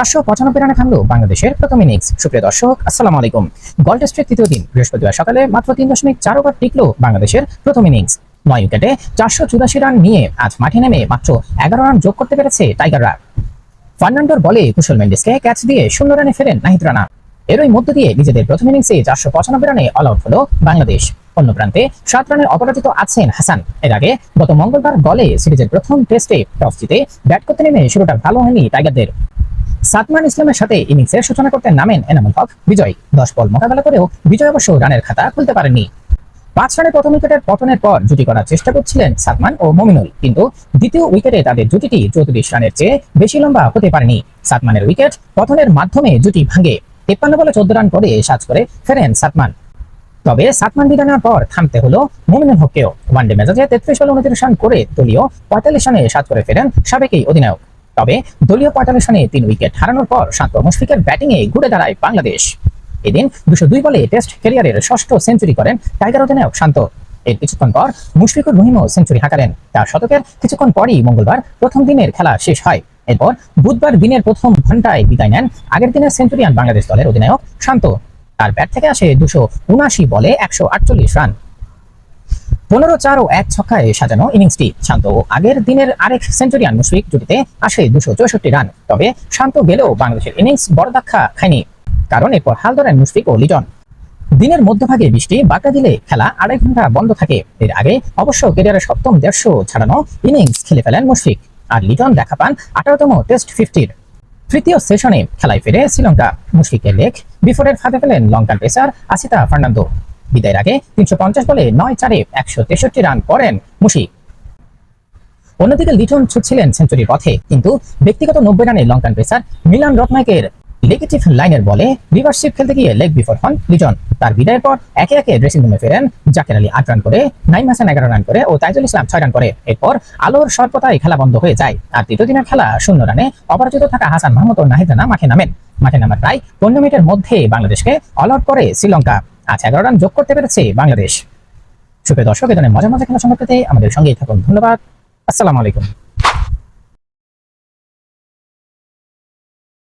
চারশো পঁচানব্বই রানে থামলো বাংলাদেশের প্রথম ইনিংস। সুপ্রিয় দর্শক, আসসালামু আলাইকুম। তৃতীয় দিন, বৃহস্পতিবার সকালে মাত্র তিন দশমিক চার ওভার টিকলো বাংলাদেশের প্রথম ইনিংস। নয় উইকেটে চারশো চুরাশি রান নিয়ে আজ মাঠে নেমে মাত্র এগারো রান যোগ করতে পেরেছে টাইগাররা। ফার্নান্ডোর বলে কুশল মেন্ডিসকে ক্যাচ দিয়ে শূন্য রানে ফেরেন নাহিদ রানা। এরই মধ্য দিয়ে নিজেদের প্রথম ইনিংসে চারশো পঁচানব্বই রানে অল আউট হলো বাংলাদেশ। অন্য প্রান্তে সাত রানে অপরাজিত আছেন হাসান। এর আগে গত মঙ্গলবার গলে সিরিজের প্রথম টেস্টে টস জিতে ব্যাট করতে নেমে শুরুটা ভালো হয়নি টাইগারদের। সাতমান ইসলামের সাথে ইনিংসের সূচনা করতে নামেন এনামুল হক। বিজয় দশ বল মোকাবেলা করেও বিজয় অবশ্য রানের খাতা খুলতে পারেননি। পাঁচ রানে প্রথম উইকেটের পতনের পর জুটি করার চেষ্টা করছিলেন সাদমান ও মমিনুল, কিন্তু দ্বিতীয় উইকেটে তাদের জুটিটি চৌত্রিশ রানের চেয়ে বেশি লম্বা হতে পারেনি। সাদমানের উইকেট পতনের মাধ্যমে জুটি ভাঙে। তেপ্পান্ন বলে চোদ্দ রান করে সাজ করে ফেরেন সাদমান তবে সাতমান বিদায় নেওয়ার পর থামতে হলো মুমিনুল হককেও। ওয়ানডে ম্যাচে তেত্রিশ বলে উনত্রিশ রান করে দলীয় পঁয়তাল্লিশ রানে সাজ করে ফেরেন সাবেক এই অধিনায়ক। তবে দলীয় পঁয়তাল্লিশ তিন উইকেট হারানোর পর শান্ত মুশফিকের ব্যাটিংয়ে ঘুরে দাঁড়ায় বাংলাদেশ। এদিন দুশো দুই বলে টেস্ট ক্যারিয়ারের ষষ্ঠ সেঞ্চুরি করেন টাইগার অধিনায়ক শান্ত। এর কিছুক্ষণ পর মুশফিকুর রহিমও সেঞ্চুরি হাঁকালেন। তার শতকের কিছুক্ষণ পরই মঙ্গলবার প্রথম দিনের খেলা শেষ হয়। এরপর বুধবার দিনের প্রথম ঘন্টায় বিদায় নেন আগের দিনের সেঞ্চুরিয়ান বাংলাদেশ দলের অধিনায়ক শান্ত। তার ব্যাট থেকে আসে দুশো উনাশি বলে একশো আটচল্লিশ রান। পনেরো চার ও এক ছক্কায় সাজানো ইনিংসটি শান্ত আগের দিনের আরেক সেঞ্চুরিয়ান মুশফিক জুটিতে আসে দুশো চৌষট্টি রান। তবে শান্ত গেলেও বাংলাদেশের ইনিংস বড় ধাক্কা খায়নি, কারণ এরপর হাল ধরেন মুশফিক ও লিটন। দিনের মধ্যভাগে বৃষ্টি বাঁকা দিলে খেলা আড়াই ঘণ্টা বন্ধ থাকে। এর আগে অবশ্য কেরিয়ারের সপ্তম দেড়শো ছাড়ানো ইনিংস খেলে ফেলেন মুশফিক, আর লিটন দেখা পান আঠারোতম টেস্ট ফিফটির। তৃতীয় সেশনে খেলায় ফিরে শ্রীলঙ্কা। মুশফিকের লেখ বিফোরের ফাঁদে ফেলেন লঙ্কান পেসার আসিতা ফার্নান্দো। বিদায়ের আগে তিনশো পঞ্চাশ বলে নয় চারে একশো তেষট্টি রান করেন মুশিক। অন্যদিকে লিটন ছুটছিলেন সেঞ্চুরির পথে, কিন্তু ব্যক্তিগত নব্বই রানে লঙ্কান পেসার মিলান রত্নাকের নেগেটিভ লাইনের বলে রিভার্সিপ খেলতে গিয়ে লেগ বিফোর হন লিটন। তার বিদায়ের পর একে একে ড্রেসিং রুমে ফেরেন জাকের আলী আট রান করে, নাইম হাসান এগারো রান করে ও তাইজুল ইসলাম ছয় রান করে। এরপর আলোর সর্বতায় খেলা বন্ধ হয়ে যায়। আর তৃতীয় দিনের খেলা শূন্য রানে অপরাজিত থাকা হাসান মাহমুদ ও নাহিদ রানা মাঠে নামেন। মাঠে নামার প্রায় পনেরো মিনিটের মধ্যে বাংলাদেশকে অল করে শ্রীলঙ্কা। আজ এগারো রান যোগ করতে পেরেছে বাংলাদেশ। সুপ্রিয় দর্শক এখানে মজা মজা খেলা সম্পর্কে আমাদের সঙ্গেই থাকুন। ধন্যবাদ। আসসালামু আলাইকুম।